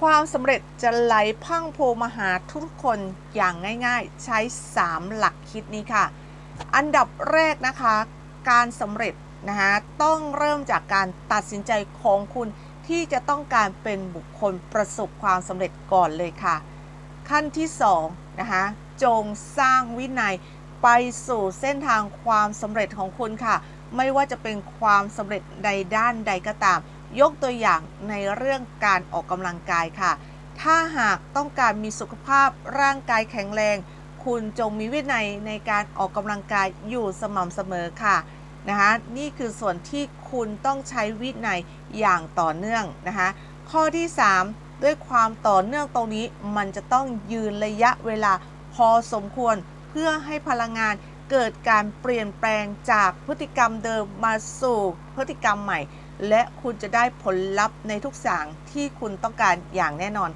ความสำเร็จจะไหลพังโพมาหาทุกคนอย่างง่ายๆ ใช้ 3 หลักคิดนี้ค่ะ อันดับแรกนะคะ การสำเร็จนะคะต้องเริ่มจากการตัดสินใจของคุณที่จะต้องการเป็นบุคคลประสบความสำเร็จก่อนเลยค่ะ ขั้นที่2นะคะจงสร้างวินัยไปสู่เส้นทางความสำเร็จของคุณค่ะ ไม่ว่าจะเป็นความสำเร็จในด้านใดก็ตาม ยกตัวอย่างในเรื่องการออกกำลังกายค่ะ ถ้าหากต้องการมีสุขภาพร่างกายแข็งแรง คุณจงมีวินัยในการออกกำลังกายอยู่สม่ำเสมอค่ะนะคะนี่คือส่วนที่คุณต้องใช้วินัยอย่างต่อเนื่องนะคะข้อที่ 3 ด้วยความต่อเนื่องตรงนี้มันจะต้องยืนระยะเวลาพอสมควรเพื่อให้พลังงาน เกิดการเปลี่ยนแปลงจากพฤติกรรมเดิมมาสู่พฤติกรรมใหม่ และคุณจะได้ผลลัพธ์ในทุกอย่างที่คุณต้องการอย่างแน่นอน